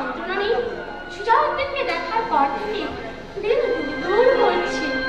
যন্ত্রণা নেই দেখার পর থেকে দিন দূর হচ্ছে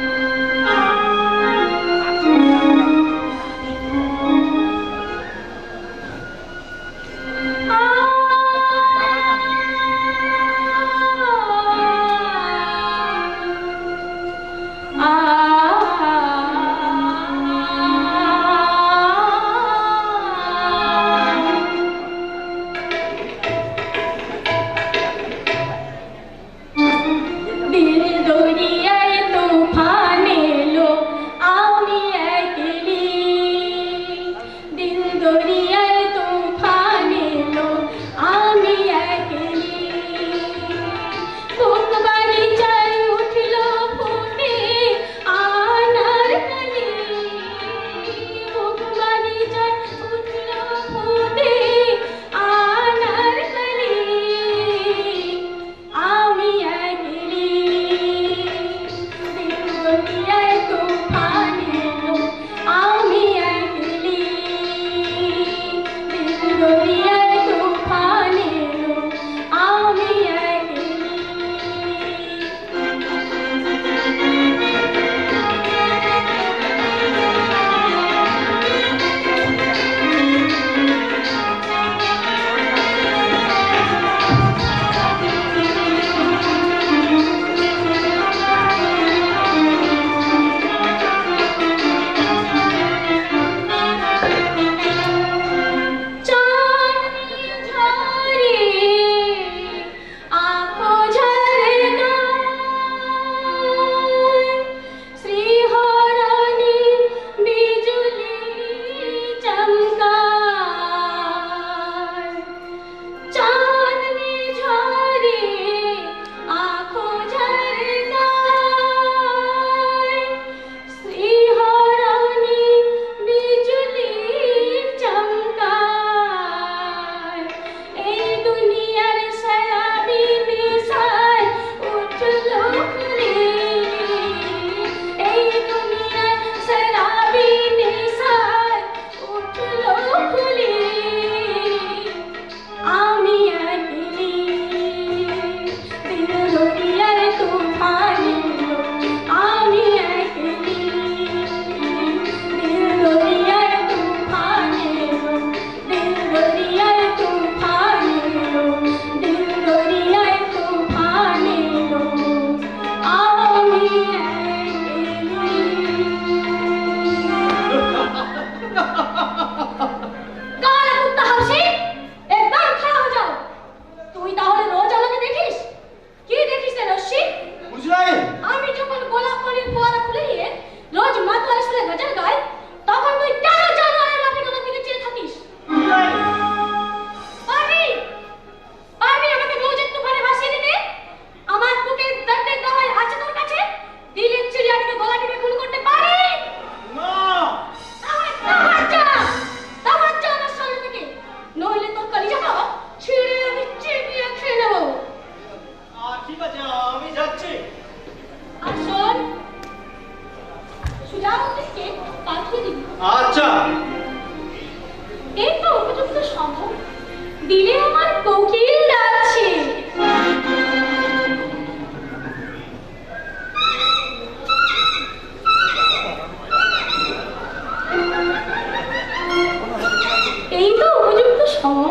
আচ্ছা। এই উপযুক্ত সম্ভব। দিলে আমার কোকিল ডাকছে। এই তো উপযুক্ত সম্ভব